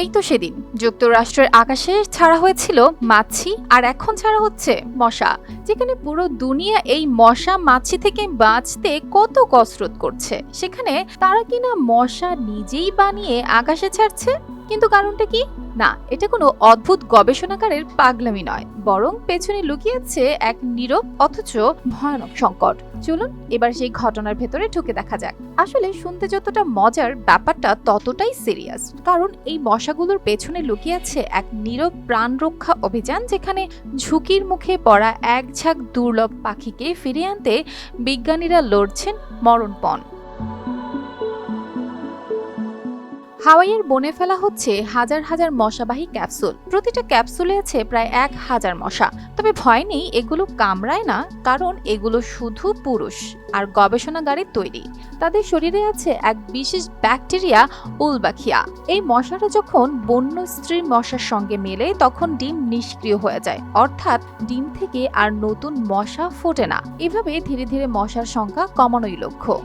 এই তো সেদিন। যুক্তরাষ্ট্রের আকাশে ছাড়া হয়েছিল মাছি, আর এখন ছাড়া হচ্ছে মশা, যেখানে পুরো দুনিয়া এই মশা মাছি থেকে বাঁচতে কত কসরত করছে। সেখানে তারা কিনা মশা নিজেই বানিয়ে আকাশে ছাড়ছে? কিন্তু কারণটা কি? না, এটা কোনো অদ্ভুত গবেষণাকারের পাগলামি নয়, বরং পেছনে লুকিয়েছে এক নীরব অথচ ভয়ানক সংকট। চলুন, এবার সেই ঘটনার ভেতরে ঢুকে দেখা যাক। আসলে শুনতে যতটা মজার, ব্যাপারটা ততটাই সিরিয়াস কারণ এই মশাগুলোর পেছনে লুকিয়ে আছে এক নীরব প্রাণ রক্ষা অভিযান, যেখানে ঝুঁকির মুখে পড়া এক ঝাঁক দুর্লভ পাখিকে ফিরিয়ে আনতে বিজ্ঞানীরা লড়ছেন মরণপণ। হাওয়াইয়ের বনে ফেলা হচ্ছে হাজার হাজার মশাবাহী ক্যাপসুল। প্রতিটা ক্যাপসুলে আছে প্রায় এক হাজার মশা। তবে ভয় নেই, এগুলো কামড়ায় না, কারণ এগুলো শুধু পুরুষ আর গবেষণাগারে তৈরি। তাদের শরীরে আছে এক বিশেষ ব্যাকটেরিয়া উলবাখিয়া। এই মশাটা যখন বন্য স্ত্রীর মশার সঙ্গে মেলে, তখন ডিম নিষ্ক্রিয় হয়ে যায়। অর্থাৎ ডিম থেকে আর নতুন মশা ফোটে না। এভাবে ধীরে ধীরে মশার সংখ্যা কমানোই লক্ষ্য।